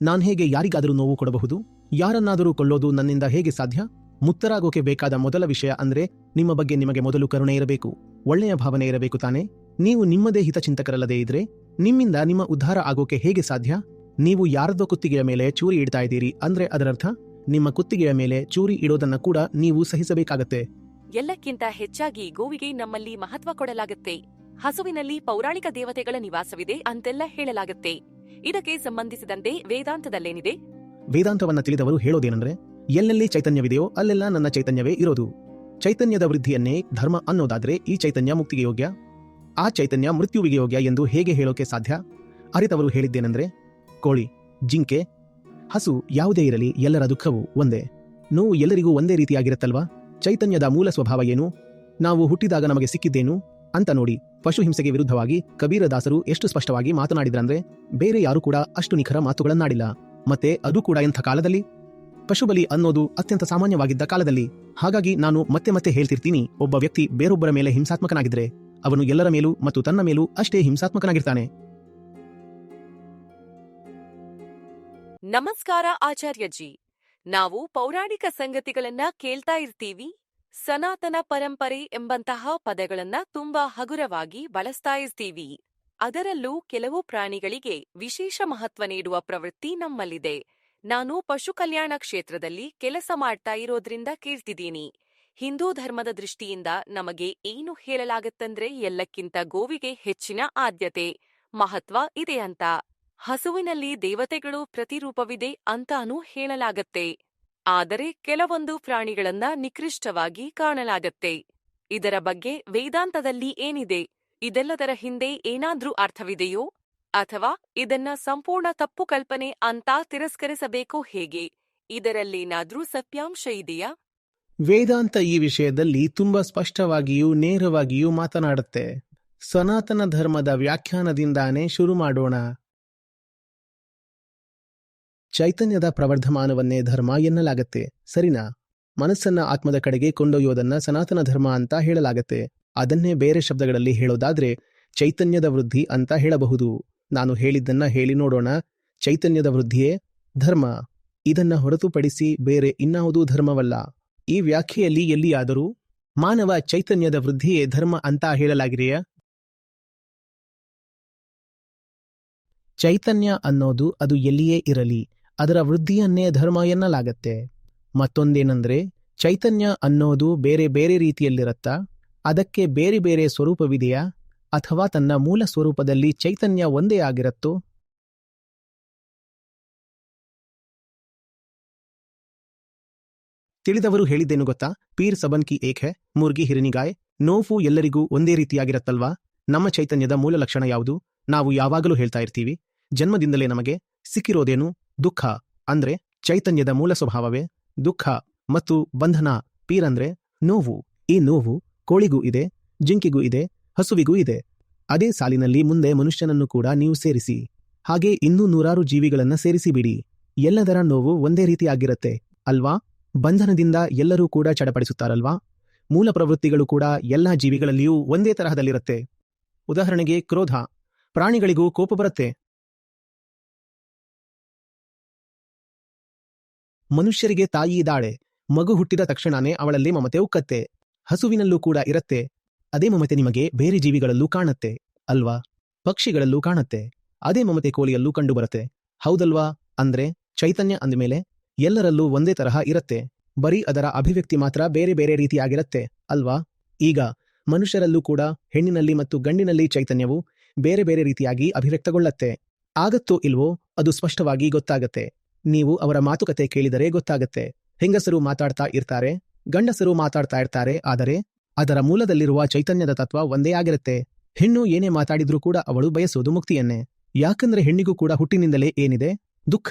ನಾನ್ ಹೇಗೆ ಯಾರಿಗಾದರೂ ನೋವು ಕೊಡಬಹುದು? ಯಾರನ್ನಾದರೂ ಕೊಲ್ಲೋದು ನನ್ನಿಂದ ಹೇಗೆ ಸಾಧ್ಯ? ಮುತ್ತರಾಗೋಕೆ ಬೇಕಾದ ಮೊದಲ ವಿಷಯ ಅಂದ್ರೆ ನಿಮ್ಮ ಬಗ್ಗೆ ನಿಮಗೆ ಮೊದಲು ಕರುಣೆ ಇರಬೇಕು, ಒಳ್ಳೆಯ ಭಾವನೆ ಇರಬೇಕು ತಾನೆ? ನೀವು ನಿಮ್ಮದೇ ಹಿತಚಿಂತಕರಲ್ಲದೇ ಇದ್ರೆ, ನಿಮ್ಮಿಂದ ನಿಮ್ಮ ಉದ್ಧಾರ ಆಗೋಕೆ ಹೇಗೆ ಸಾಧ್ಯ? ನೀವು ಯಾರದೋ ಕುತ್ತಿಗೆಯ ಮೇಲೆ ಚೂರಿ ಇಡ್ತಾ ಇದ್ದೀರಿ ಅಂದ್ರೆ ಅದರರ್ಥ, ನಿಮ್ಮ ಕುತ್ತಿಗೆಯ ಮೇಲೆ ಚೂರಿ ಇಡೋದನ್ನ ಕೂಡ ನೀವು ಸಹಿಸಬೇಕಾಗತ್ತೆ. ಎಲ್ಲಕ್ಕಿಂತ ಹೆಚ್ಚಾಗಿ ಗೋವಿಗೆ ನಮ್ಮಲ್ಲಿ ಮಹತ್ವ ಕೊಡಲಾಗುತ್ತೆ. ಹಸುವಿನಲ್ಲಿ ಪೌರಾಣಿಕ ದೇವತೆಗಳ ನಿವಾಸವಿದೆ ಅಂತೆಲ್ಲ ಹೇಳಲಾಗುತ್ತೆ. ಇದಕ್ಕೆ ಸಂಬಂಧಿಸಿದಂತೆ ವೇದಾಂತದಲ್ಲೇನಿದೆ? ವೇದಾಂತವನ್ನ ತಿಳಿದವರು ಹೇಳೋದೇನೆಂದ್ರೆ, ಎಲ್ಲೆಲ್ಲಿ ಚೈತನ್ಯವಿದೆಯೋ ಅಲ್ಲೆಲ್ಲ ನನ್ನ ಚೈತನ್ಯವೇ ಇರೋದು. ಚೈತನ್ಯದ ವೃದ್ಧಿಯನ್ನೇ ಧರ್ಮ ಅನ್ನೋದಾದ್ರೆ ಈ ಚೈತನ್ಯ ಮುಕ್ತಿಗೆ ಯೋಗ್ಯ? ಆ ಚೈತನ್ಯ ಮೃತ್ಯುವಿಗೆ ಯೋಗ್ಯ ಎಂದು ಹೇಗೆ ಹೇಳೋಕೆ ಸಾಧ್ಯ? ಅರಿತವರು ಹೇಳಿದ್ದೇನೆಂದ್ರೆ, ಕೋಳಿ, ಜಿಂಕೆ, ಹಸು ಯಾವುದೇ ಇರಲಿ, ಎಲ್ಲರ ದುಃಖವು ಒಂದೇ. ನೋವು ಎಲ್ಲರಿಗೂ ಒಂದೇ ರೀತಿಯಾಗಿರುತ್ತಲ್ವಾ? ಚೈತನ್ಯದ ಮೂಲ ಸ್ವಭಾವ ಏನು? ನಾವು ಹುಟ್ಟಿದಾಗ ನಮಗೆ ಸಿಕ್ಕಿದ್ದೇನು? ಅಂತ ನೋಡಿ ಪಶು ಹಿಂಸೆಗೆ ವಿರುದ್ಧವಾಗಿ ಕಬೀರದಾಸರು ಎಷ್ಟು ಸ್ಪಷ್ಟವಾಗಿ ಮಾತನಾಡಿದ್ರಂದ್ರೆ ಬೇರೆ ಯಾರು ಕೂಡ ಅಷ್ಟು ನಿಖರ ಮಾತುಗಳನ್ನಾಡಿಲ್ಲ. ಮತ್ತೆ ಅದು ಕೂಡ ಎಂಥ ಕಾಲದಲ್ಲಿ? ಪಶುಬಲಿ ಅನ್ನೋದು ಅತ್ಯಂತ ಸಾಮಾನ್ಯವಾಗಿದ್ದ ಕಾಲದಲ್ಲಿ. ಹಾಗಾಗಿ ನಾನು ಮತ್ತೆ ಮತ್ತೆ ಹೇಳ್ತಿರ್ತೀನಿ, ಒಬ್ಬ ವ್ಯಕ್ತಿ ಬೇರೊಬ್ಬರ ಮೇಲೆ ಹಿಂಸಾತ್ಮಕನಾಗಿದ್ರೆ ಅವನು ಎಲ್ಲರ ಮೇಲೂ ಮತ್ತು ತನ್ನ ಮೇಲೂ ಅಷ್ಟೇ ಹಿಂಸಾತ್ಮಕನಾಗಿರ್ತಾನೆ. ನಮಸ್ಕಾರ ಆಚಾರ್ಯಜಿ ನಾವು ಪೌರಾಣಿಕ ಸಂಗತಿಗಳನ್ನ ಕೇಳ್ತಾ ಇರ್ತೀವಿ. ಸನಾತನ ಪರಂಪರೆ ಎಂಬಂತಹ ಪದಗಳನ್ನ ತುಂಬಾ ಹಗುರವಾಗಿ ಬಳಸ್ತಾ ಇರ್ತೀವಿ ಅದರಲ್ಲೂ ಕೆಲವು ಪ್ರಾಣಿಗಳಿಗೆ ವಿಶೇಷ ಮಹತ್ವ ನೀಡುವ ಪ್ರವೃತ್ತಿ ನಮ್ಮಲ್ಲಿದೆ. ನಾನು ಪಶು ಕಲ್ಯಾಣ ಕ್ಷೇತ್ರದಲ್ಲಿ ಕೆಲಸ ಮಾಡ್ತಾ ಇರೋದ್ರಿಂದ ಕೇಳ್ತಿದ್ದೀನಿ. ಹಿಂದೂ ಧರ್ಮದ ದೃಷ್ಟಿಯಿಂದ ನಮಗೆ ಏನು ಹೇಳಲಾಗತ್ತಂದ್ರೆ ಎಲ್ಲಕ್ಕಿಂತ ಗೋವಿಗೆ ಹೆಚ್ಚಿನ ಆದ್ಯತೆ, ಮಹತ್ವ ಇದೆ ಅಂತ. ಹಸುವಿನಲ್ಲಿ ದೇವತೆಗಳು ಪ್ರತಿರೂಪವಿದೆ ಅಂತಾನೂ ಹೇಳಲಾಗತ್ತೆ. ಆದರೆ ಕೆಲವೊಂದು ಪ್ರಾಣಿಗಳನ್ನ ನಿಕೃಷ್ಟವಾಗಿ ಕಾಣಲಾಗತ್ತೆ. ಇದರ ಬಗ್ಗೆ ವೇದಾಂತದಲ್ಲಿ ಏನಿದೆ? ಇದೆಲ್ಲದರ ಹಿಂದೆ ಏನಾದ್ರೂ ಅರ್ಥವಿದೆಯೋ? ಅಥವಾ ಇದನ್ನ ಸಂಪೂರ್ಣ ತಪ್ಪು ಕಲ್ಪನೆ ಅಂತ ತಿರಸ್ಕರಿಸಬೇಕೋ ಹೇಗೆ? ಇದರಲ್ಲೇನಾದ್ರೂ ಸತ್ಯಾಂಶ ಇದೆಯಾ? ವೇದಾಂತ ಈ ವಿಷಯದಲ್ಲಿ ತುಂಬಾ ಸ್ಪಷ್ಟವಾಗಿಯೂ ನೇರವಾಗಿಯೂ ಮಾತನಾಡುತ್ತೆ. ಸನಾತನ ಧರ್ಮದ ವ್ಯಾಖ್ಯಾನದಿಂದಾನೇ ಶುರು ಮಾಡೋಣ. ಚೈತನ್ಯದ ಪ್ರವರ್ಧಮಾನವನ್ನೇ ಧರ್ಮ ಎನ್ನಲಾಗತ್ತೆ. ಸರಿನಾ? ಮನಸ್ಸನ್ನ ಆತ್ಮದ ಕಡೆಗೆ ಕೊಂಡೊಯ್ಯೋದನ್ನ ಸನಾತನ ಧರ್ಮ ಅಂತ ಹೇಳಲಾಗತ್ತೆ. ಅದನ್ನೇ ಬೇರೆ ಶಬ್ದಗಳಲ್ಲಿ ಹೇಳೋದಾದ್ರೆ, ಚೈತನ್ಯದ ವೃದ್ಧಿ ಅಂತ ಹೇಳಬಹುದು. ನಾನು ಹೇಳಿದ್ದನ್ನ ಹೇಳಿ ನೋಡೋಣ. ಚೈತನ್ಯದ ವೃದ್ಧಿಯೇ ಧರ್ಮ. ಇದನ್ನ ಹೊರತುಪಡಿಸಿ ಬೇರೆ ಇನ್ನಾವುದೂ ಧರ್ಮವಲ್ಲ. ಈ ವ್ಯಾಖ್ಯೆಯಲ್ಲಿ ಎಲ್ಲಿಯಾದರೂ ಮಾನವ ಚೈತನ್ಯದ ವೃದ್ಧಿಯೇ ಧರ್ಮ ಅಂತ ಹೇಳಲಾಗಿದೆಯಾ? ಚೈತನ್ಯ ಅನ್ನೋದು ಅದು ಎಲ್ಲಿಯೇ ಇರಲಿ. ಅದರ ವೃದ್ಧಿಯನ್ನೇ ಧರ್ಮ ಎನ್ನಲಾಗತ್ತೆ. ಮತ್ತೊಂದೇನೆಂದರೆ, ಚೈತನ್ಯ ಅನ್ನೋದು ಬೇರೆ ಬೇರೆ ರೀತಿಯಲ್ಲಿರತ್ತಾ, ಅದಕ್ಕೆ ಬೇರೆ ಬೇರೆ ಸ್ವರೂಪವಿದೆಯಾ, ಅಥವಾ ತನ್ನ ಮೂಲ ಸ್ವರೂಪದಲ್ಲಿ ಚೈತನ್ಯ ಒಂದೇ ಆಗಿರತ್ತೋ? ತಿಳಿದವರು ಹೇಳಿದ್ದೇನು ಗೊತ್ತಾ? ಪೀರ್ ಸಬನ್ ಕಿ ಏಕ್ ಹೆ, ಮುರ್ಗಿ ಹಿರಿನಿಗಾಯ್ ನೋವು ಎಲ್ಲರಿಗೂ ಒಂದೇ ರೀತಿಯಾಗಿರತ್ತಲ್ವಾ? ನಮ್ಮ ಚೈತನ್ಯದ ಮೂಲ ಲಕ್ಷಣ ಯಾವುದು? ನಾವು ಯಾವಾಗಲೂ ಹೇಳ್ತಾ ಇರ್ತೀವಿ. ಜನ್ಮದಿಂದಲೇ ನಮಗೆ ಸಿಕ್ಕಿರೋದೇನು? ದುಃಖ ಅಂದ್ರೆ ಚೈತನ್ಯದ ಮೂಲ ಸ್ವಭಾವವೇ ದುಃಖ ಮತ್ತು ಬಂಧನ ಪೀರಂದ್ರೆ ನೋವು. ಈ ನೋವು ಕೋಳಿಗೂ ಇದೆ, ಜಿಂಕೆಗೂ ಇದೆ, ಹಸುವಿಗೂ ಇದೆ. ಅದೇ ಸಾಲಿನಲ್ಲಿ ಮುಂದೆ ಮನುಷ್ಯನನ್ನು ಕೂಡ ನೀವು ಸೇರಿಸಿ. ಹಾಗೆ ಇನ್ನೂ ನೂರಾರು ಜೀವಿಗಳನ್ನ ಸೇರಿಸಿಬಿಡಿ. ಎಲ್ಲದರ ನೋವು ಒಂದೇ ರೀತಿಯಾಗಿರುತ್ತೆ, ಅಲ್ವಾ? ಬಂಧನದಿಂದ ಎಲ್ಲರೂ ಕೂಡ ಚಡಪಡಿಸುತ್ತಾರಲ್ವಾ? ಮೂಲ ಪ್ರವೃತ್ತಿಗಳು ಕೂಡ ಎಲ್ಲಾ ಜೀವಿಗಳಲ್ಲಿಯೂ ಒಂದೇ ತರಹದಲ್ಲಿರುತ್ತೆ. ಉದಾಹರಣೆಗೆ ಕ್ರೋಧ. ಪ್ರಾಣಿಗಳಿಗೂ ಕೋಪ ಬರುತ್ತೆ. ಮನುಷ್ಯರಿಗೆ ತಾಯಿ ಇದ್ದಾಳೆ. ಮಗು ಹುಟ್ಟಿದ ತಕ್ಷಣನೇ ಅವಳಲ್ಲಿ ಮಮತೆ ಉಕ್ಕತ್ತೆ. ಹಸುವಿನಲ್ಲೂ ಕೂಡ ಇರತ್ತೆ. ಅದೇ ಮಮತೆ ನಿಮಗೆ ಬೇರೆ ಜೀವಿಗಳಲ್ಲೂ ಕಾಣತ್ತೆ. ಅಲ್ವಾ? ಪಕ್ಷಿಗಳಲ್ಲೂ ಕಾಣತ್ತೆ. ಅದೇ ಮಮತೆ ಕೋಳಿಯಲ್ಲೂ ಕಂಡುಬರುತ್ತೆ. ಹೌದಲ್ವಾ? ಅಂದ್ರೆ ಚೈತನ್ಯ ಅಂದಮೇಲೆ ಎಲ್ಲರಲ್ಲೂ ಒಂದೇ ತರಹ ಇರತ್ತೆ. ಬರೀ ಅದರ ಅಭಿವ್ಯಕ್ತಿ ಮಾತ್ರ ಬೇರೆ ಬೇರೆ ರೀತಿಯಾಗಿರತ್ತೆ. ಅಲ್ವಾ? ಈಗ ಮನುಷ್ಯರಲ್ಲೂ ಕೂಡ ಹೆಣ್ಣಿನಲ್ಲಿ ಮತ್ತು ಗಂಡಿನಲ್ಲಿ ಚೈತನ್ಯವು ಬೇರೆ ಬೇರೆ ರೀತಿಯಾಗಿ ಅಭಿವ್ಯಕ್ತಗೊಳ್ಳತ್ತೆ. ಆಗತ್ತೋ ಇಲ್ವೋ ಅದು ಸ್ಪಷ್ಟವಾಗಿ ಗೊತ್ತಾಗತ್ತೆ. ನೀವು ಅವರ ಮಾತುಕತೆ ಕೇಳಿದರೆ ಗೊತ್ತಾಗತ್ತೆ. ಹೆಂಗಸರು ಮಾತಾಡ್ತಾ ಇರ್ತಾರೆ, ಗಂಡಸರು ಮಾತಾಡ್ತಾ ಇರ್ತಾರೆ, ಆದರೆ ಅದರ ಮೂಲದಲ್ಲಿರುವ ಚೈತನ್ಯದ ತತ್ವ ಒಂದೇ ಆಗಿರುತ್ತೆ. ಹೆಣ್ಣು ಏನೇ ಮಾತಾಡಿದ್ರೂ ಕೂಡ ಅವಳು ಬಯಸೋದು ಮುಕ್ತಿಯನ್ನೇ. ಯಾಕಂದ್ರೆ ಹೆಣ್ಣಿಗೂ ಕೂಡ ಹುಟ್ಟಿನಿಂದಲೇ ಏನಿದೆ? ದುಃಖ.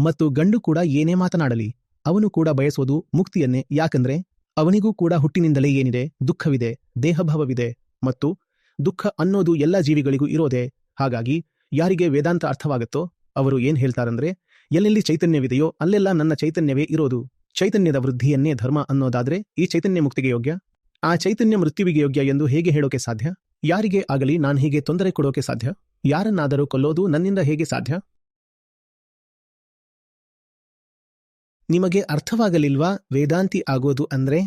ಮತ್ತು ಗಂಡು ಕೂಡ ಏನೇ ಮಾತನಾಡಲಿ, ಅವನು ಕೂಡ ಬಯಸೋದು ಮುಕ್ತಿಯನ್ನೇ. ಯಾಕಂದ್ರೆ ಅವನಿಗೂ ಕೂಡ ಹುಟ್ಟಿನಿಂದಲೇ ಏನಿದೆ? ದುಃಖವಿದೆ, ದೇಹಭಾವವಿದೆ, ಮತ್ತು ದುಃಖ ಅನ್ನೋದು ಎಲ್ಲ ಜೀವಿಗಳಿಗೂ ಇರೋದೆ. ಹಾಗಾಗಿ ಯಾರಿಗೆ ವೇದಾಂತ ಅರ್ಥವಾಗುತ್ತೋ, ಅವರು ಏನ್ ಹೇಳ್ತಾರಂದ್ರೆ ಎಲ್ಲೆಲ್ಲಿ ಚೈತನ್ಯವಿದೆಯೋ ಅಲ್ಲೆಲ್ಲ ನನ್ನ ಚೈತನ್ಯವೇ ಇರೋದು. ಚೈತನ್ಯದ ವೃದ್ಧಿಯನ್ನೇ ಧರ್ಮ ಅನ್ನೋದಾದ್ರೆ ಈ ಚೈತನ್ಯ ಮುಕ್ತಿಗೆ ಯೋಗ್ಯ? ಆ ಚೈತನ್ಯ ಮೃತ್ಯುವಿಗೆ ಯೋಗ್ಯ ಎಂದು ಹೇಗೆ ಹೇಳೋಕೆ ಸಾಧ್ಯ? ಯಾರಿಗೆ ಆಗಲಿ ನಾನು ಹೀಗೆ ತೊಂದರೆ ಕೊಡೋಕೆ ಸಾಧ್ಯ? ಯಾರನ್ನಾದರೂ ಕೊಲ್ಲೋದು ನನ್ನಿಂದ ಹೇಗೆ ಸಾಧ್ಯ? ನಿಮಗೆ ಅರ್ಥವಾಗಲಿಲ್ವಾ ವೇದಾಂತಿ ಆಗೋದು ಅಂದ್ರೆ?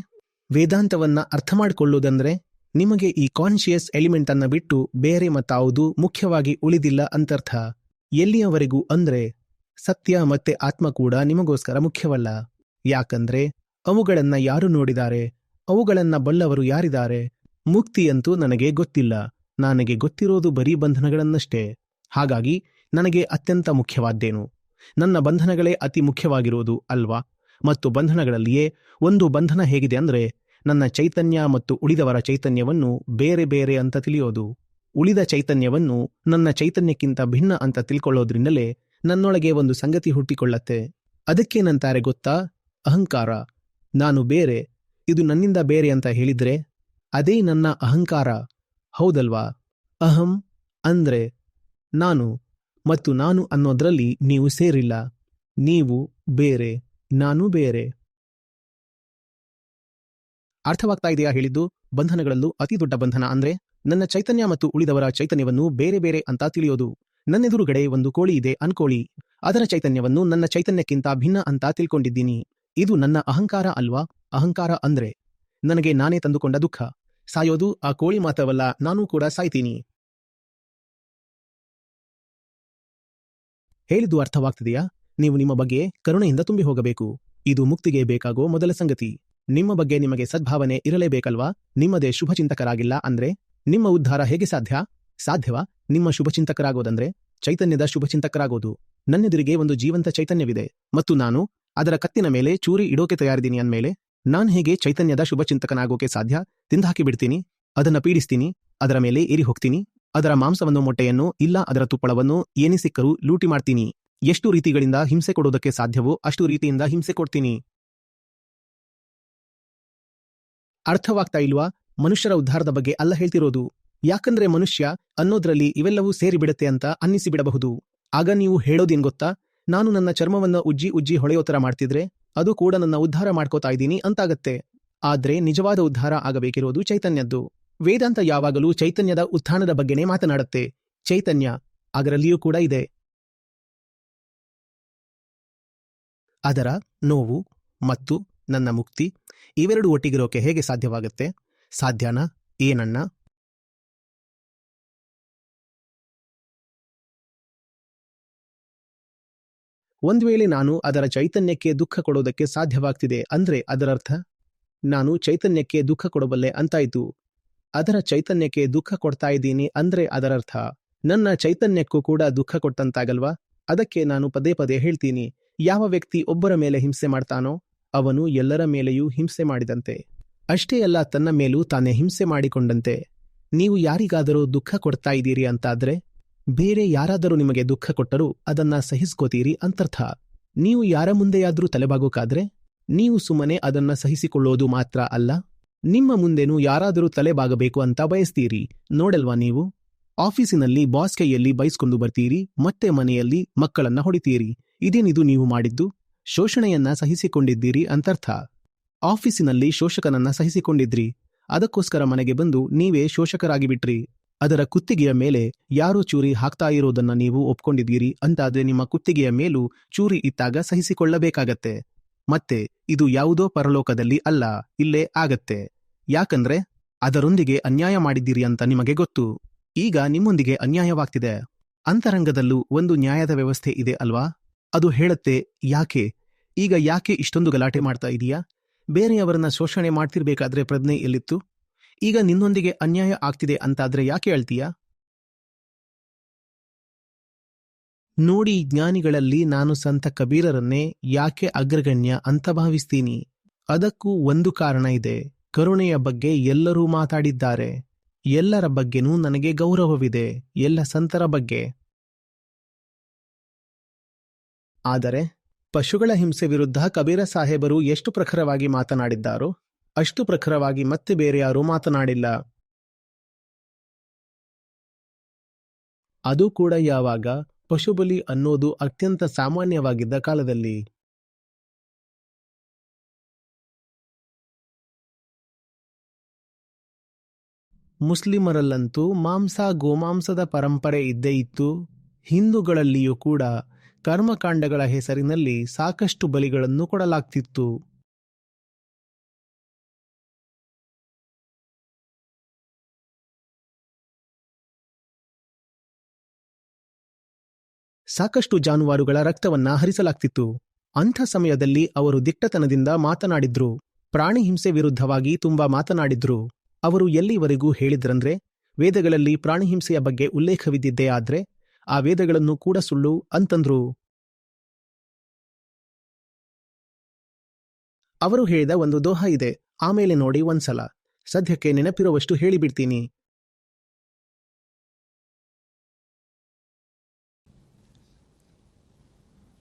ವೇದಾಂತವನ್ನ ಅರ್ಥ ಮಾಡಿಕೊಳ್ಳುವುದಂದ್ರೆ ನಿಮಗೆ ಈ ಕಾನ್ಶಿಯಸ್ ಎಲಿಮೆಂಟ್ ಅನ್ನ ಬಿಟ್ಟು ಬೇರೆ ಮತ್ತಾವುದು ಮುಖ್ಯವಾಗಿ ಉಳಿದಿಲ್ಲ ಅಂತರ್ಥ? ಎಲ್ಲಿಯವರೆಗೂ ಅಂದ್ರೆ? ಸತ್ಯ ಮತ್ತೆ ಆತ್ಮ ಕೂಡ ನಿಮಗೋಸ್ಕರ ಮುಖ್ಯವಲ್ಲ. ಯಾಕಂದ್ರೆ ಅವುಗಳನ್ನ ಯಾರು ನೋಡಿದ್ದಾರೆ? ಅವುಗಳನ್ನ ಬಲ್ಲವರು ಯಾರಿದ್ದಾರೆ? ಮುಕ್ತಿಯಂತೂ ನನಗೆ ಗೊತ್ತಿಲ್ಲ. ನನಗೆ ಗೊತ್ತಿರೋದು ಬರೀ ಬಂಧನಗಳನ್ನಷ್ಟೇ. ಹಾಗಾಗಿ ನನಗೆ ಅತ್ಯಂತ ಮುಖ್ಯವಾದ್ದೇನು? ನನ್ನ ಬಂಧನಗಳೇ ಅತಿ ಮುಖ್ಯವಾಗಿರುವುದು ಅಲ್ವಾ? ಮತ್ತು ಬಂಧನಗಳಲ್ಲಿಯೇ ಒಂದು ಬಂಧನ ಹೇಗಿದೆ ಅಂದ್ರೆ ನನ್ನ ಚೈತನ್ಯ ಮತ್ತು ಉಳಿದವರ ಚೈತನ್ಯವನ್ನು ಬೇರೆ ಬೇರೆ ಅಂತ ತಿಳಿಯೋದು. ಉಳಿದ ಚೈತನ್ಯವನ್ನು ನನ್ನ ಚೈತನ್ಯಕ್ಕಿಂತ ಭಿನ್ನ ಅಂತ ತಿಳ್ಕೊಳ್ಳೋದ್ರಿಂದಲೇ ನನ್ನೊಳಗೆ ಒಂದು ಸಂಗತಿ ಹುಟ್ಟಿಕೊಳ್ಳತ್ತೆ. ಅದಕ್ಕೇನಂತಾರೆ ಗೊತ್ತಾ? ಅಹಂಕಾರ. ನಾನು ಬೇರೆ, ಇದು ನನ್ನಿಂದ ಬೇರೆ ಅಂತ ಹೇಳಿದ್ರೆ ಅದೇ ನನ್ನ ಅಹಂಕಾರ. ಹೌದಲ್ವಾ? ಅಹಂ ಅಂದ್ರೆ ನಾನು ಮತ್ತು ನಾನು ಅನ್ನೋದ್ರಲ್ಲಿ ನೀವು ಸೇರಿಲ್ಲ. ನೀವು ಬೇರೆ, ನಾನು ಬೇರೆ. ಅರ್ಥವಾಗ್ತಾ ಇದೆಯಾ ಹೇಳಿದ್ದು? ಬಂಧನಗಳಲ್ಲೂ ಅತಿ ದೊಡ್ಡ ಬಂಧನ ಅಂದ್ರೆ ನನ್ನ ಚೈತನ್ಯ ಮತ್ತು ಉಳಿದವರ ಚೈತನ್ಯವನ್ನು ಬೇರೆ ಬೇರೆ ಅಂತ ತಿಳಿಯೋದು. ನನ್ನೆದುರುಗಡೆ ಒಂದು ಕೋಳಿ ಇದೆ ಅನ್ಕೋಳಿ. ಅದರ ಚೈತನ್ಯವನ್ನು ನನ್ನ ಚೈತನ್ಯಕ್ಕಿಂತ ಭಿನ್ನ ಅಂತ ತಿಳ್ಕೊಂಡಿದ್ದೀನಿ. ಇದು ನನ್ನ ಅಹಂಕಾರ ಅಲ್ವಾ? ಅಹಂಕಾರ ಅಂದ್ರೆ? ನನಗೆ ನಾನೇ ತಂದುಕೊಂಡ ದುಃಖ. ಸಾಯೋದು ಆ ಕೋಳಿ ಮಾತ್ರವಲ್ಲ, ನಾನೂ ಕೂಡ ಸಾಯ್ತೀನಿ. ಹೇಳಿದ್ದು ಅರ್ಥವಾಗ್ತಿದೆಯಾ? ನೀವು ನಿಮ್ಮ ಬಗ್ಗೆ ಕರುಣೆಯಿಂದ ತುಂಬಿ ಹೋಗಬೇಕು. ಇದು ಮುಕ್ತಿಗೆ ಬೇಕಾಗೋ ಮೊದಲ ಸಂಗತಿ. ನಿಮ್ಮ ಬಗ್ಗೆ ನಿಮಗೆ ಸದ್ಭಾವನೆ ಇರಲೇಬೇಕಲ್ವಾ? ನಿಮ್ಮದೇ ಶುಭಚಿಂತಕರಾಗಿಲ್ಲ ಅಂದ್ರೆ? ನಿಮ್ಮ ಉದ್ಧಾರ ಹೇಗೆ ಸಾಧ್ಯ? ಸಾಧ್ಯವಾ? ನಿಮ್ಮ ಶುಭಚಿಂತಕರಾಗೋದಂದ್ರೆ ಚೈತನ್ಯದ ಶುಭಚಿಂತಕರಾಗೋದು. ನನ್ನೆದುರಿಗೆ ಒಂದು ಜೀವಂತ ಚೈತನ್ಯವಿದೆ ಮತ್ತು ನಾನು ಅದರ ಕತ್ತಿನ ಮೇಲೆ ಚೂರಿ ಇಡೋಕೆ ತಯಾರಿದ್ದೀನಿ ಅಂದಮೇಲೆ ನಾನ್ ಹೇಗೆ ಚೈತನ್ಯದ ಶುಭಚಿಂತಕನಾಗೋಕೆ ಸಾಧ್ಯ? ತಿಂದಾಕಿ ಬಿಡ್ತೀನಿ, ಅದನ್ನ ಪೀಡಿಸ್ತೀನಿ, ಅದರ ಮೇಲೆ ಏರಿ ಹೋಗ್ತೀನಿ, ಅದರ ಮಾಂಸವನ್ನು ಮೊಟ್ಟೆಯನ್ನು ಇಲ್ಲ ಅದರ ತುಪ್ಪಳವನ್ನು ಏನೇ ಸಿಕ್ಕರೂ ಲೂಟಿ ಮಾಡ್ತೀನಿ. ಎಷ್ಟು ರೀತಿಗಳಿಂದ ಹಿಂಸೆ ಕೊಡೋದಕ್ಕೆ ಸಾಧ್ಯವೋ ಅಷ್ಟು ರೀತಿಯಿಂದ ಹಿಂಸೆ ಕೊಡ್ತೀನಿ. ಅರ್ಥವಾಗ್ತಾ ಇಲ್ವಾ? ಮನುಷ್ಯರ ಉದ್ಧಾರದ ಬಗ್ಗೆ ಅಲ್ಲ ಹೇಳ್ತಿರೋದು. ಯಾಕಂದ್ರೆ ಮನುಷ್ಯ ಅನ್ನೋದ್ರಲ್ಲಿ ಇವೆಲ್ಲವೂ ಸೇರಿಬಿಡತ್ತೆ ಅಂತ ಅನ್ನಿಸಿಬಿಡಬಹುದು. ಆಗ ನೀವು ಹೇಳೋದೇನ್ ಗೊತ್ತಾ? ನಾನು ನನ್ನ ಚರ್ಮವನ್ನ ಉಜ್ಜಿ ಉಜ್ಜಿ ಹೊಳೆಯೋ ತರ ಮಾಡ್ತಿದ್ರೆ ಅದು ಕೂಡ ನನ್ನ ಉದ್ಧಾರ ಮಾಡ್ಕೋತಾ ಇದ್ದೀನಿ ಅಂತಾಗತ್ತೆ. ಆದ್ರೆ ನಿಜವಾದ ಉದ್ಧಾರ ಆಗಬೇಕಿರೋದು ಚೈತನ್ಯದ್ದು. ವೇದಾಂತ ಯಾವಾಗಲೂ ಚೈತನ್ಯದ ಉತ್ಥಾನದ ಬಗ್ಗೆನೇ ಮಾತನಾಡುತ್ತೆ. ಚೈತನ್ಯ ಅದರಲ್ಲಿಯೂ ಕೂಡ ಇದೆ. ಅದರ ನೋವು ಮತ್ತು ನನ್ನ ಮುಕ್ತಿ ಇವೆರಡು ಒಟ್ಟಿಗಿರೋಕೆ ಹೇಗೆ ಸಾಧ್ಯವಾಗುತ್ತೆ? ಸಾಧ್ಯನಾ? ಏನನ್ನ ಒಂದ್ ವೇಳೆ ನಾನು ಅದರ ಚೈತನ್ಯಕ್ಕೆ ದುಃಖ ಕೊಡೋದಕ್ಕೆ ಸಾಧ್ಯವಾಗ್ತಿದೆ ಅಂದ್ರೆ ಅದರರ್ಥ, ನಾನು ಚೈತನ್ಯಕ್ಕೆ ದುಃಖ ಕೊಡಬಲ್ಲೆ ಅಂತಾಯ್ತು. ಅದರ ಚೈತನ್ಯಕ್ಕೆ ದುಃಖ ಕೊಡ್ತಾ ಇದ್ದೀನಿ ಅಂದ್ರೆ ಅದರರ್ಥ, ನನ್ನ ಚೈತನ್ಯಕ್ಕೂ ಕೂಡ ದುಃಖ ಕೊಟ್ಟಂತಾಗಲ್ವಾ? ಅದಕ್ಕೆ ನಾನು ಪದೇ ಪದೇ ಹೇಳ್ತೀನಿ, ಯಾವ ವ್ಯಕ್ತಿ ಒಬ್ಬರ ಮೇಲೆ ಹಿಂಸೆ ಮಾಡ್ತಾನೋ, ಅವನು ಎಲ್ಲರ ಮೇಲೆಯೂ ಹಿಂಸೆ ಮಾಡಿದಂತೆ. ಅಷ್ಟೇ ಅಲ್ಲ, ತನ್ನ ಮೇಲೂ ತಾನೇ ಹಿಂಸೆ ಮಾಡಿಕೊಂಡಂತೆ. ನೀವು ಯಾರಿಗಾದರೂ ದುಃಖ ಕೊಡ್ತಾ ಇದ್ದೀರಿ ಅಂತಾದ್ರೆ ಬೇರೆ ಯಾರಾದರೂ ನಿಮಗೆ ದುಃಖ ಕೊಟ್ಟರೂ ಅದನ್ನ ಸಹಿಸ್ಕೋತೀರಿ ಅಂತರ್ಥ. ನೀವು ಯಾರ ಮುಂದೆಯಾದರೂ ತಲೆಬಾಗೋಕಾದ್ರೆ? ನೀವು ಸುಮ್ಮನೆ ಅದನ್ನ ಸಹಿಸಿಕೊಳ್ಳೋದು ಮಾತ್ರ ಅಲ್ಲ. ನಿಮ್ಮ ಮುಂದೆನೂ ಯಾರಾದರೂ ತಲೆಬಾಗಬೇಕು ಅಂತ ಬಯಸ್ತೀರಿ. ನೋಡಲ್ವಾ ನೀವು? ಆಫೀಸಿನಲ್ಲಿ ಬಾಸ್ ಕೈಯಲ್ಲಿ ಬೈಸ್ಕೊಂಡು ಬರ್ತೀರಿ, ಮತ್ತೆ ಮನೆಯಲ್ಲಿ ಮಕ್ಕಳನ್ನ ಹೊಡಿತೀರಿ. ಇದೇನಿದು ನೀವು ಮಾಡಿದ್ದು? ಶೋಷಣೆಯನ್ನ ಸಹಿಸಿಕೊಂಡಿದ್ದೀರಿ ಅಂತರ್ಥ. ಆಫೀಸಿನಲ್ಲಿ ಶೋಷಕನನ್ನ ಸಹಿಸಿಕೊಂಡಿದ್ರಿ. ಅದಕ್ಕೋಸ್ಕರ ಮನೆಗೆ ಬಂದು ನೀವೇ ಶೋಷಕರಾಗಿ ಬಿಟ್ರಿ ಅದರ ಕುತ್ತಿಗೆಯ ಮೇಲೆ ಯಾರು ಚೂರಿ ಹಾಕ್ತಾ ಇರೋದನ್ನ ನೀವು ಒಪ್ಕೊಂಡಿದ್ದೀರಿ ಅಂತಾದ್ರೆ ನಿಮ್ಮ ಕುತ್ತಿಗೆಯ ಮೇಲೂ ಚೂರಿ ಇಟ್ಟಾಗ ಸಹಿಸಿಕೊಳ್ಳಬೇಕಾಗತ್ತೆ. ಮತ್ತೆ ಇದು ಯಾವುದೋ ಪರಲೋಕದಲ್ಲಿ ಅಲ್ಲ, ಇಲ್ಲೇ ಆಗತ್ತೆ. ಯಾಕಂದ್ರೆ ಅದರೊಂದಿಗೆ ಅನ್ಯಾಯ ಮಾಡಿದ್ದೀರಿ ಅಂತ ನಿಮಗೆ ಗೊತ್ತು. ಈಗ ನಿಮ್ಮೊಂದಿಗೆ ಅನ್ಯಾಯವಾಗ್ತಿದೆ. ಅಂತರಂಗದಲ್ಲೂ ಒಂದು ನ್ಯಾಯದ ವ್ಯವಸ್ಥೆ ಇದೆ ಅಲ್ವಾ? ಅದು ಹೇಳತ್ತೆ, ಯಾಕೆ? ಈಗ ಯಾಕೆ ಇಷ್ಟೊಂದು ಗಲಾಟೆ ಮಾಡ್ತಾ ಇದೀಯಾ? ಬೇರೆಯವರನ್ನ ಶೋಷಣೆ ಮಾಡ್ತಿರ್ಬೇಕಾದ್ರೆ ಪ್ರಜ್ಞೆ ಎಲ್ಲಿತ್ತು? ಈಗ ನಿನ್ನೊಂದಿಗೆ ಅನ್ಯಾಯ ಆಗ್ತಿದೆ ಅಂತಾದ್ರೆ ಯಾಕೆ ಹೇಳ್ತೀಯಾ? ನೋಡಿ ಜ್ಞಾನಿಗಳಲ್ಲಿ ನಾನು ಸಂತ ಕಬೀರರನ್ನೇ ಯಾಕೆ ಅಗ್ರಗಣ್ಯ ಅಂತ ಭಾವಿಸ್ತೀನಿ. ಅದಕ್ಕೂ ಒಂದು ಕಾರಣ ಇದೆ. ಕರುಣೆಯ ಬಗ್ಗೆ ಎಲ್ಲರೂ ಮಾತಾಡಿದ್ದಾರೆ. ಎಲ್ಲರ ಬಗ್ಗೆನೂ ನನಗೆ ಗೌರವವಿದೆ. ಎಲ್ಲ ಸಂತರ ಬಗ್ಗೆ. ಆದರೆ ಪಶುಗಳ ಹಿಂಸೆ ವಿರುದ್ಧ ಕಬೀರ ಸಾಹೇಬರು ಎಷ್ಟು ಪ್ರಖರವಾಗಿ ಮಾತನಾಡಿದ್ದಾರೋ? ಅಷ್ಟು ಪ್ರಖರವಾಗಿ ಮತ್ತೆ ಬೇರೆ ಯಾರೂ ಮಾತನಾಡಿಲ್ಲ. ಅದು ಕೂಡ ಯಾವಾಗ? ಪಶುಬಲಿ ಅನ್ನೋದು ಅತ್ಯಂತ ಸಾಮಾನ್ಯವಾಗಿದ್ದ ಕಾಲದಲ್ಲಿ. ಮುಸ್ಲಿಮರಲ್ಲಂತೂ ಮಾಂಸ ಗೋಮಾಂಸದ ಪರಂಪರೆ ಇದ್ದೇ ಇತ್ತು. ಹಿಂದೂಗಳಲ್ಲಿಯೂ ಕೂಡ ಕರ್ಮಕಾಂಡಗಳ ಹೆಸರಿನಲ್ಲಿ ಸಾಕಷ್ಟು ಬಲಿಗಳನ್ನು ಕೊಡಲಾಗ್ತಿತ್ತು. ಸಾಕಷ್ಟು ಜಾನುವಾರುಗಳ ರಕ್ತವನ್ನ ಹರಿಸಲಾಗ್ತಿತ್ತು ಅಂಥ ಸಮಯದಲ್ಲಿ ಅವರು ದಿಟ್ಟತನದಿಂದ ಮಾತನಾಡಿದ್ರು. ಪ್ರಾಣಿ ಹಿಂಸೆ ವಿರುದ್ಧವಾಗಿ ತುಂಬಾ ಮಾತನಾಡಿದ್ರು. ಅವರು ಎಲ್ಲಿವರೆಗೂ ಹೇಳಿದ್ರಂದ್ರೆ, ವೇದಗಳಲ್ಲಿ ಪ್ರಾಣಿ ಹಿಂಸೆಯ ಬಗ್ಗೆ ಉಲ್ಲೇಖವಿದ್ದಿದ್ದೇ ಆದ್ರೆ, ಆ ವೇದಗಳನ್ನು ಕೂಡ ಸುಳ್ಳು ಅಂತಂದ್ರು. ಅವರು ಹೇಳಿದ ಒಂದು ದೋಹ ಇದೆ. ಆಮೇಲೆ ನೋಡಿ ಒಂದ್ಸಲ. ಸದ್ಯಕ್ಕೆ ನೆನಪಿರುವಷ್ಟು ಹೇಳಿಬಿಡ್ತೀನಿ.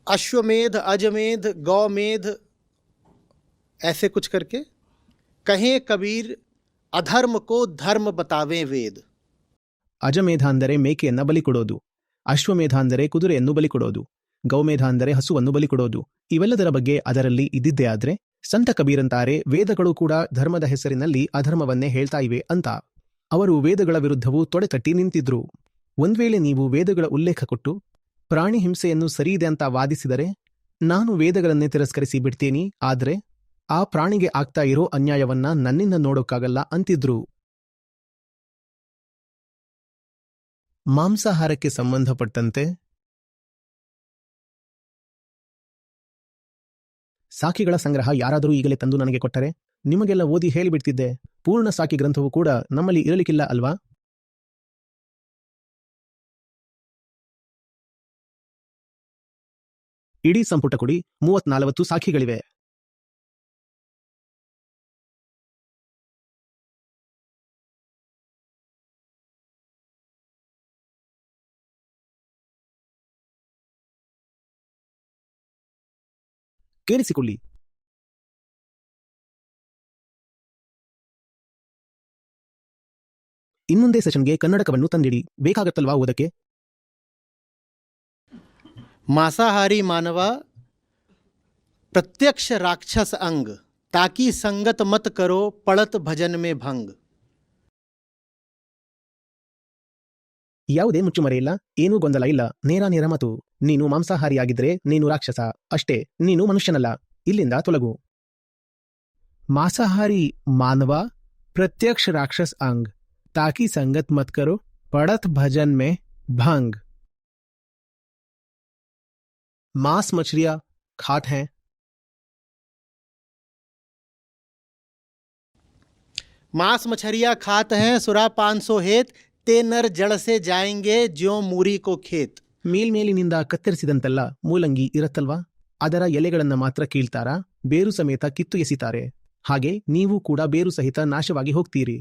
अश्वमेध अजमेध गौमेध ऐसे कुछ करके कहें कबीर अधर्म को धर्म बतावें वेद ಅಜಮೇಧ ಅಂದರೆ ಮೇಕೆಯನ್ನ ಬಲಿ ಕೊಡೋದು ಅಶ್ವಮೇಧ ಅಂದರೆ ಕುದುರೆಯನ್ನು ಬಲಿ ಕೊಡೋದು ಗೌಮೇಧ ಅಂದರೆ ಹಸುವನ್ನು ಬಲಿ ಕೊಡೋದು ಇವೆಲ್ಲದರ ಬಗ್ಗೆ ಅದರಲ್ಲಿ ಇದ್ದಿದ್ದೇ ಆದ್ರೆ ಸಂತ ಕಬೀರಂತಾರೆ ವೇದಗಳು ಕೂಡ ಧರ್ಮದ ಹೆಸರಿನಲ್ಲಿ ಅಧರ್ಮವನ್ನೇ ಹೇಳ್ತಾ ಇವೆ ಅಂತ ಅವರು ವೇದಗಳ ವಿರುದ್ಧವೂ ತೊಡೆತಟ್ಟಿ ನಿಂತಿದ್ರು ಒಂದ್ವೇಳೆ ನೀವು ವೇದಗಳ ಉಲ್ಲೇಖ ಕೊಟ್ಟು ಪ್ರಾಣಿ ಹಿಂಸೆಯನ್ನು ಸರಿಯಿದೆ ಅಂತ ವಾದಿಸಿದರೆ ನಾನು ವೇದಗಳನ್ನೇ ತಿರಸ್ಕರಿಸಿ ಬಿಡ್ತೀನಿ, ಆದರೆ ಆ ಪ್ರಾಣಿಗೆ ಆಗ್ತಾ ಇರೋ ಅನ್ಯಾಯವನ್ನ ನನ್ನಿಂದ ನೋಡೋಕ್ಕಾಗಲ್ಲ ಅಂತಿದ್ರು. ಮಾಂಸಾಹಾರಕ್ಕೆ ಸಂಬಂಧಪಟ್ಟಂತೆ ಸಾಕಿಗಳ ಸಂಗ್ರಹ ಯಾರಾದರೂ ಈಗಲೇ ತಂದು ನನಗೆ ಕೊಟ್ಟರೆ ನಿಮಗೆಲ್ಲ ಓದಿ ಹೇಳಿಬಿಡ್ತಿದ್ದೆ. ಪೂರ್ಣ ಸಾಕಿ ಗ್ರಂಥವು ಕೂಡ ನಮ್ಮಲ್ಲಿ ಇರಲಿಕ್ಕಿಲ್ಲ ಅಲ್ವಾ? ಇಡೀ ಸಂಪುಟ ಕೊಡಿ ಮೂವತ್ನಾಲ್ವತ್ತು ಸಾಖಿಗಳಿವೆ ಕೇಳಿಸಿಕೊಳ್ಳಿ. ಇನ್ನೊಂದೇ ಸೆಷನ್ಗೆ ಕನ್ನಡಕವನ್ನು ತಂದಿಡಿ ಬೇಕಾಗತ್ತಲ್ವಾ ಓದಕ್ಕೆ? मांसाहारी मानवा प्रत्यक्ष राक्षस अंग ताकि संगत मत करो पड़त भजन में भंग ಯಾವುದೇ ಮುಚ್ಚುಮರೆಯಿಲ್ಲ ಏನೂ ಗೊಂದಲ ಇಲ್ಲ ನೇರ ನೇರ ಮಾತು ನೀನು ಮಾಂಸಾಹಾರಿಯಾಗಿದ್ರೆ ನೀನು ರಾಕ್ಷಸ ಅಷ್ಟೇ ನೀನು ಮನುಷ್ಯನಲ್ಲ ಇಲ್ಲಿಂದ ತೊಲಗು ಮಾಂಸಾಹಾರಿ ಮಾನವ ಪ್ರತ್ಯಕ್ಷ ರಾಕ್ಷಸ ಅಂಗ್ ತಾಕಿ ಸಂಗತ್ ಮತ್ ಕರೋ ಪಡತ್ ಭಜನ್ ಮೇ ಭಂಗ್ मांस मछलियां खात हैं मांस मछरिया खात हैं सुरा पाँच सौ हेत ते नर जड़ से जाएंगे ज्यो मूरी को खेत ಮೇಲ್ಮೇಲಿನಿಂದ ಕತ್ತರಿಸಿದಂತೆಲ್ಲ ಮೂಲಂಗಿ ಇರತ್ತಲ್ವಾ ಅದರ ಎಲೆಗಳನ್ನ ಮಾತ್ರ ಕೀಳ್ತಾರಾ ಬೇರು ಸಮೇತ ಕಿತ್ತು ಎಸಿತಾರೆ ಹಾಗೆ ನೀವು ಕೂಡ ಬೇರು ಸಹಿತ ನಾಶವಾಗಿ ಹೋಗ್ತೀರಿ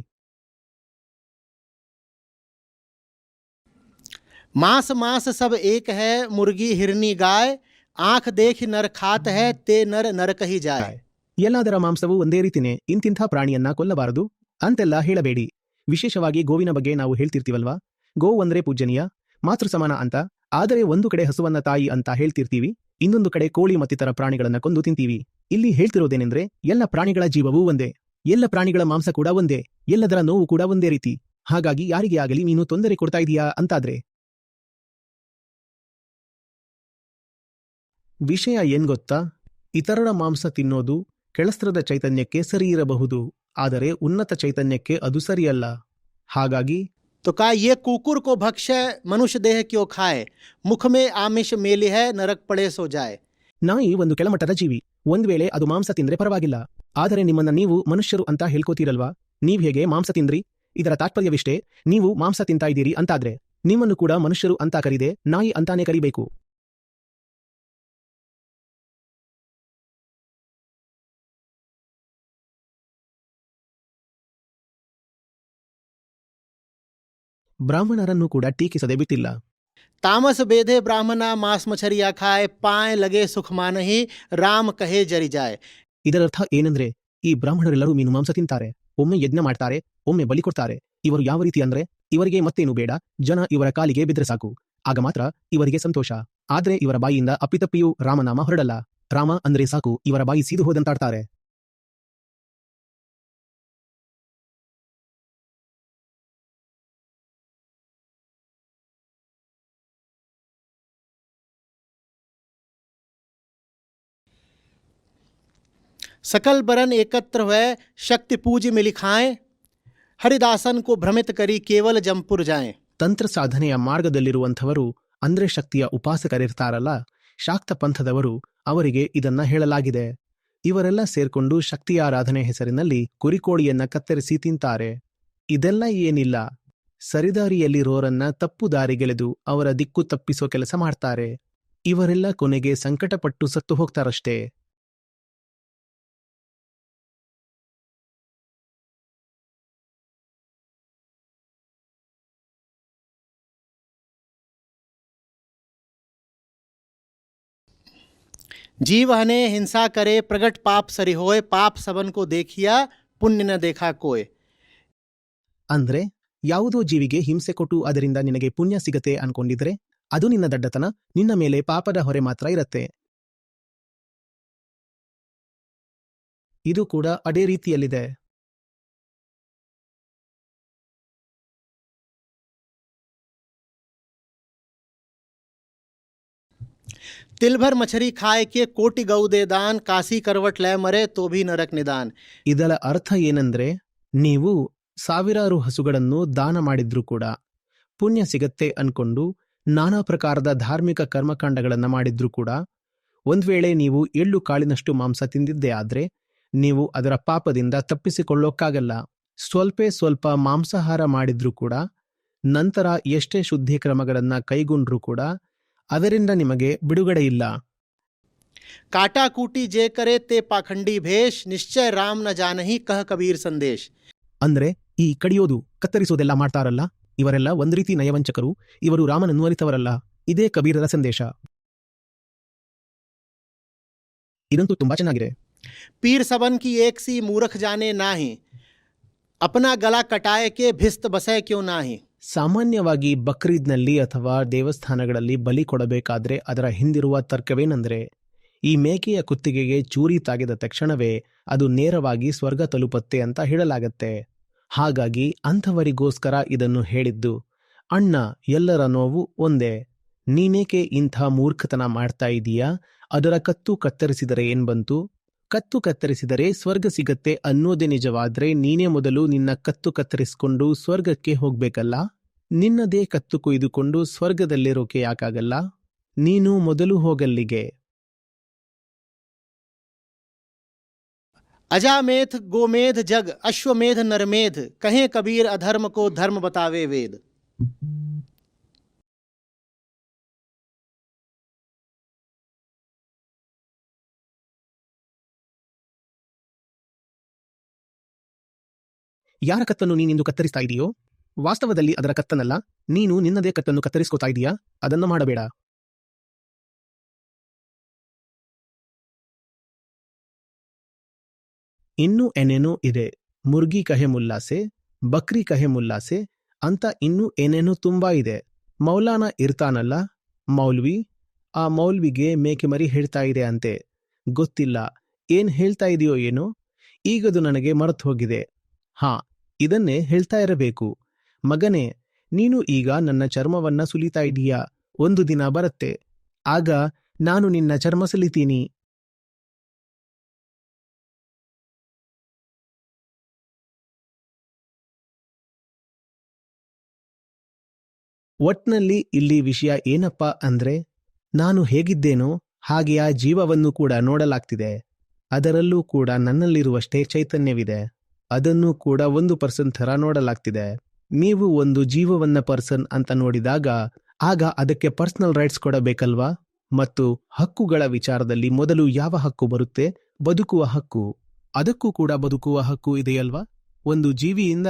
मांस मांस सब एक है मुर्गी हिरनी गाय आंख देख नर खात है ते नर नरक ही जाए ಎಲ್ಲದರ ಮಾಂಸವು ಒಂದೇ ರೀತಿನೇ ಇಂತಿಂಥ ಪ್ರಾಣಿಯನ್ನ ಕೊಲ್ಲಬಾರದು ಅಂತೆಲ್ಲ ಹೇಳಬೇಡಿ ವಿಶೇಷವಾಗಿ ಗೋವಿನ ಬಗ್ಗೆ ನಾವು ಹೇಳ್ತಿರ್ತೀವಲ್ವಾ ಗೋ ಅಂದ್ರೆ ಪೂಜನೀಯ ಮಾತೃ ಸಮಾನ ಅಂತ ಆದರೆ ಒಂದು ಕಡೆ ಹಸುವನ್ನ ತಾಯಿ ಅಂತ ಹೇಳ್ತಿರ್ತೀವಿ ಇನ್ನೊಂದು ಕಡೆ ಕೋಳಿ ಮತ್ತಿತರ ಪ್ರಾಣಿಗಳನ್ನ ಕೊಂದು ತಿಂತೀವಿ ಇಲ್ಲಿ ಹೇಳ್ತಿರೋದೇನೆಂದ್ರೆ ಎಲ್ಲ ಪ್ರಾಣಿಗಳ ಜೀವವೂ ಒಂದೇ ಎಲ್ಲ ಪ್ರಾಣಿಗಳ ಮಾಂಸ ಕೂಡ ಒಂದೇ ಎಲ್ಲದರ ನೋವು ಕೂಡ ಒಂದೇ ರೀತಿ ಹಾಗಾಗಿ ಯಾರಿಗೇ ಆಗಲಿ ನೀನು ತೊಂದರೆ ಕೊಡ್ತಾ ಇದೀಯಾ ಅಂತಾದ್ರೆ ವಿಷಯ ಏನ್ ಗೊತ್ತಾ ಇತರರ ಮಾಂಸ ತಿನ್ನೋದು ಕೆಳಸ್ತ್ರದ ಚೈತನ್ಯಕ್ಕೆ ಸರಿ ಇರಬಹುದು ಆದರೆ ಉನ್ನತ ಚೈತನ್ಯಕ್ಕೆ ಅದು ಸರಿಯಲ್ಲ ಹಾಗಾಗಿ तो कहा ये कुकुर को भक्ष्य मनुष्य देह क्यों खाए मुख में आमिष मेली है नरक पड़े सो जाए ನಾಯಿ ಒಂದು ಕೆಳಮಟ್ಟದ ಜೀವಿ ಒಂದ್ ವೇಳೆ ಅದು ಮಾಂಸ ತಿಂದ್ರೆ ಪರವಾಗಿಲ್ಲ ಆದರೆ ನಿಮ್ಮನ್ನ ನೀವು ಮನುಷ್ಯರು ಅಂತ ಹೇಳ್ಕೋತೀರಲ್ವಾ ನೀವ್ ಹೇಗೆ ಮಾಂಸ ತಿಂದ್ರಿ ಇದರ ತಾತ್ಪರ್ಯವಿಷ್ಟೇ ನೀವು ಮಾಂಸ ತಿಂತಾ ಇದ್ದೀರಿ ಅಂತಾದ್ರೆ ನಿಮ್ಮನ್ನು ಕೂಡ ಮನುಷ್ಯರು ಅಂತ ಕರೀದೆ ನಾಯಿ ಅಂತಾನೆ ಕರಿಬೇಕು ಬ್ರಾಹ್ಮಣರನ್ನು ಕೂಡ ಟೀಕಿಸದೆ ಬಿಟ್ಟಿಲ್ಲ. ತಾಮಸ ಬೇಧೆ ಬ್ರಾಹ್ಮಣ ಮಾಸ್ ಮಚರಿಯ ಖಾಯ್ ಪಾಯ್ ಲಗೆ ಸುಖಮಾನಹಿ ರಾಮ್ ಕಹೆ ಜರಿಜಾಯ್ ಇದರರ್ಥ ಏನಂದ್ರೆ ಈ ಬ್ರಾಹ್ಮಣರೆಲ್ಲರೂ ಮೀನು ಮಾಂಸ ತಿಂತಾರೆ ಒಮ್ಮೆ ಯಜ್ಞ ಮಾಡ್ತಾರೆ ಒಮ್ಮೆ ಬಲಿ ಕೊಡ್ತಾರೆ. ಇವರು ಯಾವ ರೀತಿ ಅಂದ್ರೆ ಇವರಿಗೆ ಮತ್ತೇನು ಬೇಡ ಜನ ಇವರ ಕಾಲಿಗೆ ಬಿದ್ರೆ ಸಾಕು. ಆಗ ಮಾತ್ರ ಇವರಿಗೆ ಸಂತೋಷ. ಆದ್ರೆ ಇವರ ಬಾಯಿಯಿಂದ ಅಪ್ಪಿತಪ್ಪಿಯೂ ರಾಮನಾಮ ಹೊರಡಲ್ಲ. ರಾಮ ಅಂದ್ರೆ ಸಾಕು ಇವರ ಬಾಯಿ ಸೀದು ಹೋದಂತಾಡ್ತಾರೆ. सकल बरन एकत्र हुए शक्ति पूज मिली खाएं हरिदासन को भ्रमित करी केवल जमपुर जाएं ತಂತ್ರ ಸಾಧನೆಯ ಮಾರ್ಗದಲ್ಲಿರುವಂಥವರು ಅಂದ್ರೆ ಶಕ್ತಿಯ ಉಪಾಸಕರಿರ್ತಾರಲ್ಲ ಶಾಕ್ತ ಪಂಥದವರು ಅವರಿಗೆ ಇದನ್ನ ಹೇಳಲಾಗಿದೆ ಇವರೆಲ್ಲ ಸೇರ್ಕೊಂಡು ಶಕ್ತಿಯಾರಾಧನೆ ಹೆಸರಿನಲ್ಲಿ ಕುರಿಕೋಳಿಯನ್ನ ಕತ್ತರಿಸಿ ತಿಂತಾರೆ ಇದೆಲ್ಲ ಏನಿಲ್ಲ ಸರಿದಾರಿಯಲ್ಲಿರೋರನ್ನ ತಪ್ಪು ದಾರಿಗೆಳೆದು ಅವರ ದಿಕ್ಕು ತಪ್ಪಿಸೋ ಕೆಲಸ ಮಾಡ್ತಾರೆ ಇವರೆಲ್ಲ ಕೊನೆಗೆ ಸಂಕಟಪಟ್ಟು ಸತ್ತು ಹೋಗ್ತಾರಷ್ಟೇ जीव हने हिंसा करे प्रगट पाप सरि होए पाप सबन को देखिया पुण्य न देखा कोय ಅಂದ್ರೆ ಯಾವುದೋ ಜೀವಿಗೆ ಹಿಂಸೆ ಕೊಟ್ಟು ಅದರಿಂದ ನಿನಗೆ ಪುಣ್ಯ ಸಿಗತ್ತೆ ಅನ್ಕೊಂಡಿದ್ರೆ ಅದು ನಿನ್ನ ದಡ್ಡತನ ನಿನ್ನ ಮೇಲೆ ಪಾಪದ ಹೊರೆ ಮಾತ್ರ ಇರತ್ತೆ ಇದು ಕೂಡ ಅದೇ ರೀತಿಯಲ್ಲಿದೆ ತಿಲ್ಭರ್ ಮಚರಿ ಖಾಯ್ ಕೆ ಕೋಟಿ ಗೌದೆ ದಾನ್, ಕಾಸಿ ಕರ್ವಟ್ಲೆ ಮರೆ ತೋಭಿ ನರಕ್ ನಿದಾನ್. ಇದರ ಅರ್ಥ ಏನಂದ್ರೆ, ನೀವು ಸಾವಿರಾರು ಹಸುಗಳನ್ನು ದಾನ ಮಾಡಿದ್ರೂ ಕೂಡ, ಪುಣ್ಯ ಸಿಗತ್ತೆ ಅನ್ಕೊಂಡು ನಾನಾ ಪ್ರಕಾರದ ಧಾರ್ಮಿಕ ಕರ್ಮಕಾಂಡಗಳನ್ನು ಮಾಡಿದ್ರೂ ಕೂಡ, ಒಂದು ವೇಳೆ ನೀವು ಎಳ್ಳು ಕಾಳಿನಷ್ಟು ಮಾಂಸ ತಿಂದಿದ್ದೇ ಆದರೆ, ನೀವು ಅದರ ಪಾಪದಿಂದ ತಪ್ಪಿಸಿಕೊಳ್ಳೋಕ್ಕಾಗಲ್ಲ. ಸ್ವಲ್ಪೇ ಸ್ವಲ್ಪ ಮಾಂಸಾಹಾರ ಮಾಡಿದ್ರೂ ಕೂಡ, ನಂತರ ಎಷ್ಟೇ ಶುದ್ಧಿ ಕ್ರಮಗಳನ್ನು ಕೈಗೊಂಡ್ರೂ ಕೂಡ ಅದರಿಂದ ನಿಮಗೆ ಬಿಡುಗಡೆ ಇಲ್ಲ. ಕಾಟಾಕೂಟಿ ಜೇ ಕರೆ ತೇ ಪಾಖಂಡಿ ಭೇಷ್ ನಿಶ್ಚಯ ರಾಮ್ನ ಜಾನಹಿ ಕಹ ಕಬೀರ್ ಸಂದೇಶ್. ಅಂದ್ರೆ ಈ ಕಡಿಯೋದು ಕತ್ತರಿಸೋದೆಲ್ಲ ಮಾಡ್ತಾರಲ್ಲ? ಇವರೆಲ್ಲ ಒಂದ್ ರೀತಿ ನಯವಂಚಕರು ಇವರು ರಾಮನ ನುವರಿತವರಲ್ಲ ಇದೇ ಕಬೀರರ ಸಂದೇಶ. ಇದಂತೂ ತುಂಬಾ ಚೆನ್ನಾಗಿದೆ. ಪೀರ್ ಸಬನ್ ಕಿ ಏಕ್ ಸಿ ಮೂರಖ ಜಾನೆ ನಾಹಿ ಅಪನಾ ಗಲಾ ಕಟಾಯಕ್ಕೆ ಭಿಸ್ತ್ ಬಸಯ ಕ್ಯೂ ನಾಹಿ. ಸಾಮಾನ್ಯವಾಗಿ ಬಕ್ರೀದ್ನಲ್ಲಿ ಅಥವಾ ದೇವಸ್ಥಾನಗಳಲ್ಲಿ ಬಲಿ ಕೊಡಬೇಕಾದ್ರೆ ಅದರ ಹಿಂದಿರುವ ತರ್ಕವೇನೆಂದರೆ, ಈ ಮೇಕೆಯ ಕುತ್ತಿಗೆಗೆ ಚೂರಿ ತಾಗಿದ ತಕ್ಷಣವೇ ಅದು ನೇರವಾಗಿ ಸ್ವರ್ಗ ತಲುಪತ್ತೆ ಅಂತ ಹೇಳಲಾಗತ್ತೆ. ಹಾಗಾಗಿ ಅಂಥವರಿಗೋಸ್ಕರ ಇದನ್ನು ಹೇಳಿದ್ದು, ಅಣ್ಣ, ಎಲ್ಲರ ನೋವು ಒಂದೇ. ನೀನೇಕೆ ಇಂಥ ಮೂರ್ಖತನ ಮಾಡ್ತಾ ಇದೀಯಾ? ಅದರ ಕತ್ತು ಕತ್ತರಿಸಿದರೆ ಏನ್ ಬಂತು? ಕತ್ತು ಕತ್ತರಿಸಿದರೆ ಸ್ವರ್ಗ ಸಿಗತ್ತೆ ಅನ್ನೋದೇ ನಿಜವಾದ್ರೆ ನೀನೇ ಮೊದಲು ನಿನ್ನ ಕತ್ತು ಕತ್ತರಿಸಿಕೊಂಡು ಸ್ವರ್ಗಕ್ಕೆ ಹೋಗ್ಬೇಕಲ್ಲ ನಿನ್ನದೇ ಕತ್ತು ಕೊಯ್ದುಕೊಂಡು ಸ್ವರ್ಗದಲ್ಲಿರೋಕೆ ಯಾಕಾಗಲ್ಲ ನೀನು ಮೊದಲು ಹೋಗಲ್ಲಿಗೆ अजामेध गोमेध जग अश्वमेध नरमेध कहें कबीर अधर्म को धर्म बतावे वेद ಯಾರ ಕತ್ತನ್ನು ನೀನಿಂದು ಕತ್ತರಿಸ್ತಾ ಇದೆಯೋ? ವಾಸ್ತವದಲ್ಲಿ ಅದರ ಕತ್ತನಲ್ಲ, ನೀನು ನಿನ್ನದೇ ಕತ್ತನ್ನು ಕತ್ತರಿಸ್ಕೋತಾ ಇದೀಯಾ? ಅದನ್ನು ಮಾಡಬೇಡ. ಇನ್ನೂ ಏನೇನೋ ಇದೆ. ಮುರ್ಗಿ ಕಹೆ ಮುಲ್ಲಾಸೆ, ಬಕ್ರಿ ಕಹೆ ಮುಲ್ಲಾಸೆ, ಅಂತ ಇನ್ನೂ ಏನೇನೋ ತುಂಬಾ ಇದೆ. ಮೌಲಾನ ಇರ್ತಾನಲ್ಲ, ಮೌಲ್ವಿ, ಆ ಮೌಲ್ವಿಗೆ ಮೇಕೆ ಮರಿ ಹೇಳ್ತಾ ಇದೆ ಅಂತೆ. ಗೊತ್ತಿಲ್ಲ, ಏನ್ ಹೇಳ್ತಾ ಇದೆಯೋ ಏನೋ? ಈಗದು ನನಗೆ ಮರೆತು ಹೋಗಿದೆ ಹಾ ಇದನ್ನೇ ಹೇಳ್ತಾ ಇರಬೇಕು. ಮಗನೇ, ನೀನು ಈಗ ನನ್ನ ಚರ್ಮವನ್ನ ಸುಲಿತಾ ಇದೀಯಾ ಒಂದು ದಿನ ಬರುತ್ತೆ. ಆಗ ನಾನು ನಿನ್ನ ಚರ್ಮ ಸುಲಿತೀನಿ. ಒಟ್ನಲ್ಲಿ ಇಲ್ಲಿ ವಿಷಯ ಏನಪ್ಪ ಅಂದ್ರೆ, ನಾನು ಹೇಗಿದ್ದೇನೋ ಹಾಗೆ ಆ ಜೀವವನ್ನು ಕೂಡ ನೋಡಲಾಗ್ತಿದೆ. ಅದರಲ್ಲೂ ಕೂಡ ನನ್ನಲ್ಲಿರುವಷ್ಟೇ ಚೈತನ್ಯವಿದೆ. ಅದನ್ನು ಕೂಡ ಒಂದು ಪರ್ಸನ್ ಥರ ನೋಡಲಾಗ್ತಿದೆ. ನೀವು ಒಂದು ಜೀವವನ್ನ ಪರ್ಸನ್ ಅಂತ ನೋಡಿದಾಗ ಆಗ ಅದಕ್ಕೆ ಪರ್ಸನಲ್ ರೈಟ್ಸ್ ಕೊಡಬೇಕಲ್ವಾ? ಮತ್ತು ಹಕ್ಕುಗಳ ವಿಚಾರದಲ್ಲಿ ಮೊದಲು ಯಾವ ಹಕ್ಕು ಬರುತ್ತೆ? ಬದುಕುವ ಹಕ್ಕು. ಅದಕ್ಕೂ ಕೂಡ ಬದುಕುವ ಹಕ್ಕು ಇದೆಯಲ್ವಾ? ಒಂದು ಜೀವಿಯಿಂದ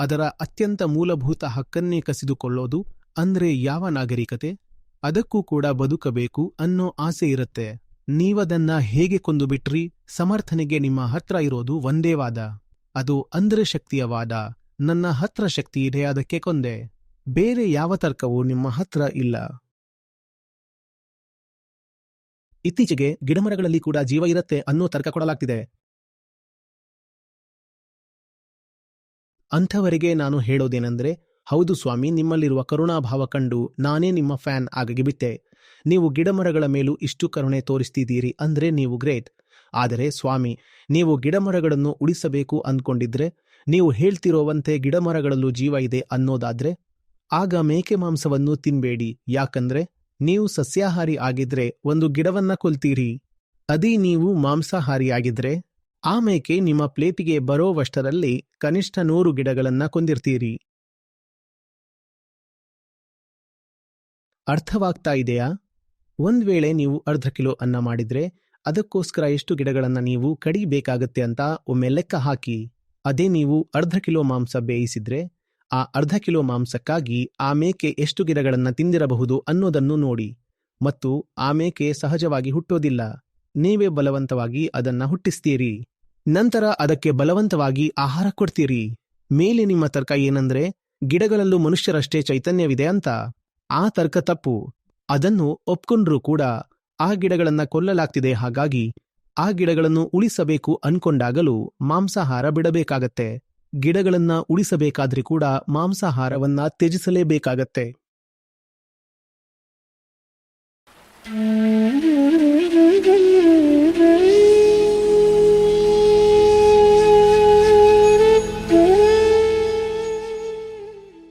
ಅದರ ಅತ್ಯಂತ ಮೂಲಭೂತ ಹಕ್ಕನ್ನೇ ಕಸಿದುಕೊಳ್ಳೋದು ಅಂದ್ರೆ ಯಾವ ನಾಗರಿಕತೆ? ಅದಕ್ಕೂ ಕೂಡ ಬದುಕಬೇಕು ಅನ್ನೋ ಆಸೆ ಇರುತ್ತೆ. ನೀವದನ್ನ ಹೇಗೆ ಕೊಂದು ಬಿಟ್ರಿ ಸಮರ್ಥನೆಗೆ ನಿಮ್ಮ ಹತ್ರ ಇರೋದು ಒಂದೇ ವಾದ. ಅದು ಅಂದ್ರೆ ಶಕ್ತಿಯ ವಾದ ನನ್ನ ಹತ್ರ ಶಕ್ತಿ ಇದೆ, ಅದಕ್ಕೆ ಕೊಂದೆ. ಬೇರೆ ಯಾವ ತರ್ಕವೂ ನಿಮ್ಮ ಹತ್ರ ಇಲ್ಲ. ಇತ್ತೀಚೆಗೆ ಗಿಡಮರಗಳಲ್ಲಿ ಕೂಡ ಜೀವ ಇರುತ್ತೆ ಅನ್ನೋ ತರ್ಕ ಕೊಡಲಾಗ್ತಿದೆ. ಅಂಥವರಿಗೆ ನಾನು ಹೇಳೋದೇನೆಂದ್ರೆ, ಹೌದು ಸ್ವಾಮಿ, ನಿಮ್ಮಲ್ಲಿರುವ ಕರುಣಾಭಾವ ಕಂಡು ನಾನೇ ನಿಮ್ಮ ಫ್ಯಾನ್ ಆಗಿ ಬಿಟ್ಟೆ. ನೀವು ಗಿಡಮರಗಳ ಮೇಲೂ ಇಷ್ಟು ಕರುಣೆ ತೋರಿಸ್ತಿದ್ದೀರಿ ಅಂದ್ರೆ ನೀವು ಗ್ರೇಟ್. ಆದರೆ ಸ್ವಾಮಿ, ನೀವು ಗಿಡಮರಗಳನ್ನು ಉಳಿಸಬೇಕು ಅಂದ್ಕೊಂಡಿದ್ರೆ, ನೀವು ಹೇಳ್ತಿರೋವಂತೆ ಗಿಡಮರಗಳಲ್ಲೂ ಜೀವ ಇದೆ ಅನ್ನೋದಾದ್ರೆ, ಆಗ ಮೇಕೆ ಮಾಂಸವನ್ನು ತಿನ್ಬೇಡಿ. ಯಾಕಂದ್ರೆ, ನೀವು ಸಸ್ಯಾಹಾರಿ ಆಗಿದ್ರೆ ಒಂದು ಗಿಡವನ್ನ ಕೊಲ್ತೀರಿ. ಅದೇ ನೀವು ಮಾಂಸಾಹಾರಿ ಆಗಿದ್ರೆ, ಆ ಮೇಕೆ ನಿಮ್ಮ ಪ್ಲೇಟಿಗೆ ಬರೋವಷ್ಟರಲ್ಲಿ ಕನಿಷ್ಠ ನೂರು ಗಿಡಗಳನ್ನ ಕೊಂದಿರ್ತೀರಿ. ಅರ್ಥವಾಗ್ತಾ ಇದೆಯಾ? ಒಂದ್ ವೇಳೆ ನೀವು ಅರ್ಧ ಕಿಲೋ ಅನ್ನ ಮಾಡಿದ್ರೆ ಅದಕ್ಕೋಸ್ಕರ ಎಷ್ಟು ಗಿಡಗಳನ್ನು ನೀವು ಕಡಿಬೇಕಾಗತ್ತೆ ಅಂತ ಒಮ್ಮೆ ಲೆಕ್ಕ ಹಾಕಿ, ಅದೇ ನೀವು ಅರ್ಧ ಕಿಲೋ ಮಾಂಸ ಬೇಯಿಸಿದ್ರೆ, ಆ ಅರ್ಧ ಕಿಲೋ ಮಾಂಸಕ್ಕಾಗಿ ಆ ಮೇಕೆ ಎಷ್ಟು ಗಿಡಗಳನ್ನು ತಿಂದಿರಬಹುದು ಅನ್ನೋದನ್ನು ನೋಡಿ. ಮತ್ತು ಆ ಮೇಕೆ ಸಹಜವಾಗಿ ಹುಟ್ಟೋದಿಲ್ಲ. ನೀವೇ ಬಲವಂತವಾಗಿ ಅದನ್ನ ಹುಟ್ಟಿಸ್ತೀರಿ. ನಂತರ ಅದಕ್ಕೆ ಬಲವಂತವಾಗಿ ಆಹಾರ ಕೊಡ್ತೀರಿ. ಮೇಲೆ ನಿಮ್ಮ ತರ್ಕ ಏನಂದ್ರೆ, ಗಿಡಗಳಲ್ಲೂ ಮನುಷ್ಯರಷ್ಟೇ ಚೈತನ್ಯವಿದೆ ಅಂತ. ಆ ತರ್ಕ ತಪ್ಪು. ಅದನ್ನು ಒಪ್ಕೊಂಡ್ರೂ ಕೂಡ ಆ ಗಿಡಗಳನ್ನು ಕೊಲ್ಲಲಾಗ್ತಿದೆ, ಹಾಗಾಗಿ ಆ ಗಿಡಗಳನ್ನು ಉಳಿಸಬೇಕು ಅನ್ಕೊಂಡಾಗಲೂ ಮಾಂಸಾಹಾರ ಬಿಡಬೇಕಾಗತ್ತೆ. ಗಿಡಗಳನ್ನ ಉಳಿಸಬೇಕಾದ್ರೆ ಕೂಡ ಮಾಂಸಾಹಾರವನ್ನ ತ್ಯಜಿಸಲೇಬೇಕಾಗತ್ತೆ.